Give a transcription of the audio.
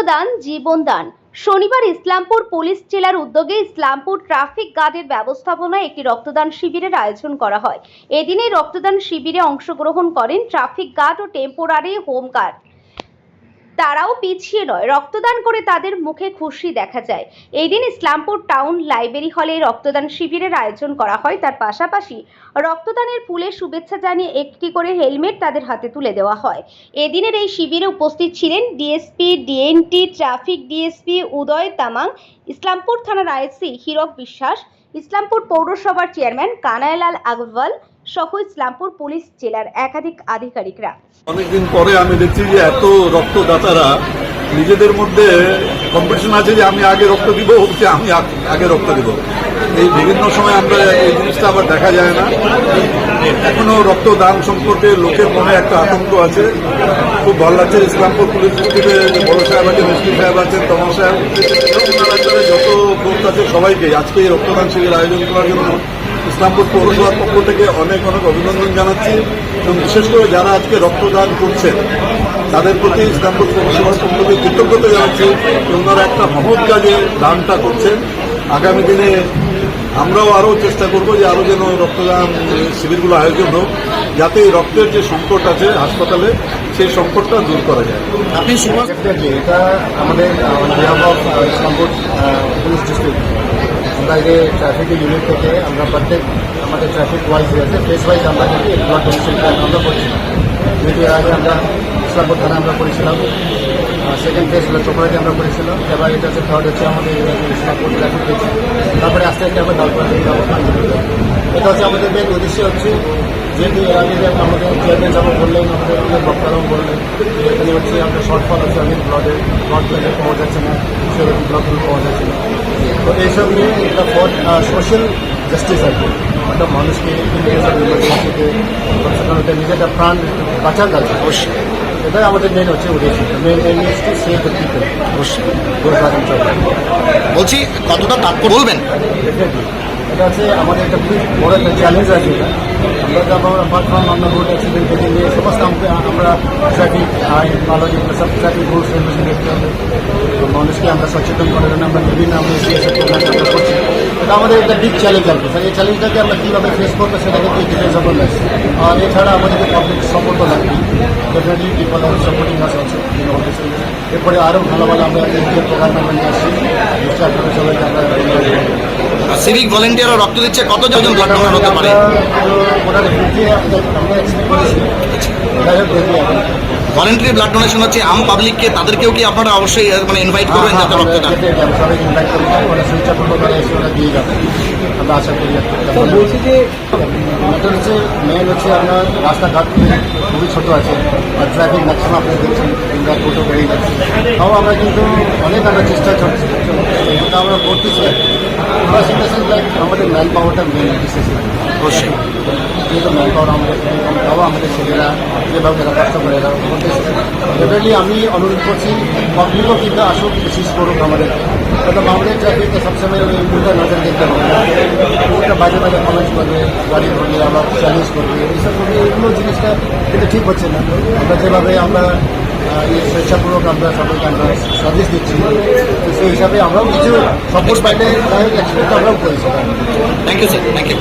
রক্তদান জীবনদান শনিবার ইসলামপুর পুলিশ জেলার উদ্যোগে ইসলামপুর ট্রাফিক গার্ডের ব্যবস্থাপনায় একটি রক্তদান শিবিরের আয়োজন করা হয়। এদিনে রক্তদান শিবিরে অংশগ্রহণ করেন ট্রাফিক গার্ড ও টেম্পোরারি হোম গার্ড তারাও পিছিয়ে নয়, রক্তদান করে তাদের মুখে খুশি দেখা যায়। এই দিন ইসলামপুর টাউন লাইব্রেরি হলে রক্তদান শিবিরের আয়োজন করা হয়। তার পাশাপাশি রক্তদানের ফুলের শুভেচ্ছা জানিয়ে একটি করে হেলমেট তাদের হাতে তুলে দেওয়া হয়। এদিনের এই শিবিরে উপস্থিত ছিলেন DSP, DNT, traffic DSP Uday Tamang, Islampur থানার আইসি হীরক বিশ্বাস, ইসলামপুর পৌরসভার চেয়ারম্যান কানাইলাল আগরওয়াল সহ ইসলামপুর পুলিশ জেলার একাধিক আধিকারিকরা। অনেকদিন পরে আমি দেখছি যে এত রক্তদাতারা নিজেদের মধ্যে কম্পিটিশন আছে যে আমি আগে রক্ত দিব যে আমি আগে রক্ত দিব। এই বিভিন্ন সময় আমরা এই জিনিসটা আবার দেখা যায় না। এখনও রক্তদান সম্পর্কে লোকের মনে একটা আতঙ্ক আছে। খুব ভালো লাগছে ইসলামপুর পুলিশ থেকে বড় সাহেব আছেন, মুসলিম সাহেব আছেন তমা সাহেব। ওনারা যত ফোর্স আছে সবাইকে আজকে এই রক্তদান শিবির আয়োজন করার জন্য ইসলামপুর পৌরসভার পক্ষ থেকে অনেক অনেক অভিনন্দন জানাচ্ছি। এবং বিশেষ করে যারা আজকে রক্তদান করছেন, তাদের প্রতি ইসলামপুর পৌরসভার পক্ষ থেকে কৃতজ্ঞতা জানাচ্ছি ওনারা একটা মহৎ কাজে দানটা করছেন। আগামী দিনে আমরাও আরও চেষ্টা করব যে আরও যেন রক্তদান শিবিরগুলো আয়োজন হোক, যাতে রক্তের যে সংকট আছে হাসপাতালে সেই সংকটটা দূর করা যায়। আপনি এটা আমাদের অফ ইসলামপুর পুলিশ ডিস্ট্রিক্ট আমরা যে ট্রাফিক ইউনিট থেকে আমরা প্রত্যেক আমাদের ট্রাফিক ওয়াইজ আছে ফেস ওয়াইজ আমরা কিন্তু আমরা করছিলাম যেহেতু আগে আমরা ইসলামপুর থানা আমরা করেছিলাম সেকেন্ড ফেজ হলো চোপড়াতে আমরা করেছিলাম এবার এটা হচ্ছে থার্ড হচ্ছে আমাদের তারপরে আস্তে আস্তে আমরা যাব। এটা হচ্ছে আমাদের মেন উদ্দেশ্য হচ্ছে যেহেতু এর আগে আমাদের চেয়ারম্যান যাব বললেন, আমাদের আমাদের বক্তারাও বললেন এখানে হচ্ছে আমাদের শর্টফল আছে অনেক ব্লডের ব্লড প্রেশার পাওয়া যাচ্ছে না, সেরকম ব্লকগুলো পাওয়া যাচ্ছে না। তো এইসব নিয়ে এটা ফর সোশ্যাল জাস্টিস আর কি একটা মানুষকে ইমার্জেন্সিতে কমসে নিজেটা প্রাণ বাঁচার কাছে অবশ্যই। এটাই আমাদের মেন হচ্ছে উদ্দেশ্য main main is to save the people অবশ্যই। গুরুত্ব বলছি কতটা তাৎপর্য? বলবেন। এটা হচ্ছে আমাদের একটা খুব বড় একটা চ্যালেঞ্জ আছে। আমরা from আমরা রোড অ্যাক্সিডেন্ট থেকে নিয়ে সমস্ত আমরা ট্রাফিক আইন সব ট্রাফিক রুলস রেগুলেশন দেখতে হবে। তো মানুষকে আমরা সচেতন করার জন্য আমরা বিভিন্ন আমরা করছি। আমাদের একটা বিগ চ্যালেঞ্জ আর স্যার এই চ্যালেঞ্জটাকে আমরা কীভাবে ফেস করব সেটা কিন্তু আছে। আর এছাড়া আমাদেরকে পাবলিক সাপোর্টও লাগবে ডেফিনেটলি পিপল আর সাপোর্টিং আস অলসো এরপরে আরও ভালো ভালো আমরা প্রোগ্রাম নিয়ে আসছি। নিশ্চয়ই আপনাদের সবাইকে আমরা সিভিক ভলেন্টিয়াররা রক্ত দিচ্ছে কতজন ব্লাড ডোনার হতে পারে? রিভিউ আমরা এক্সপেক্ট করেছি। ভলেন্টারি ব্লাড ডোনেশন হচ্ছে আম পাবলিককে তাদেরকেও কি আপনারা অবশ্যই মানে ইনভাইট করবেন যাতে রক্ত দেন সবাই ইনভাইট করি ওরা সুইচ আপ করে এসে ওরা দিয়ে যাবে। আমরা আশা করি বলছি যে এটা হচ্ছে মেন হচ্ছে আপনার রাস্তাঘাট খুবই ছোট আছে আর ট্রাফিক ম্যাক্সিমাম আপনি দেখছেন আমরা টোটো বেড়ে যাচ্ছে। তাও আমরা কিন্তু অনেক আমরা চেষ্টা করছি। এটা আমরা করতেছি আমাদের ম্যান পাওয়ারটা মেন বিশেষ অবশ্যই। যেহেতু ম্যান পাওয়ার আমাদের তাও আমাদের ছেলেরা যেভাবে এরা কষ্ট করে ডেফিনেটলি আমি অনুরোধ করছি পাবলিকও কিন্তু আসুক, বিশেষ করুক আমাদের। কারণ আমাদের ট্রাফিককে সবসময় ওই উল্টা নজর দিতে হবে। একটা বাজে বাজে কমেন্ট করবে গাড়ি ধরবে আবার চ্যালেঞ্জ করবে, এইসব করবে, এগুলো জিনিসটা কিন্তু ঠিক হচ্ছে না। আমরা যেভাবে আমরা স্বেচ্ছাপূর্বক আমরা সবাইকে আমরা সার্ভিস দিচ্ছি সেই হিসাবে আমরাও কিছু সাপোর্ট পাইলে আমরাও করেছি। Thank you sir thank you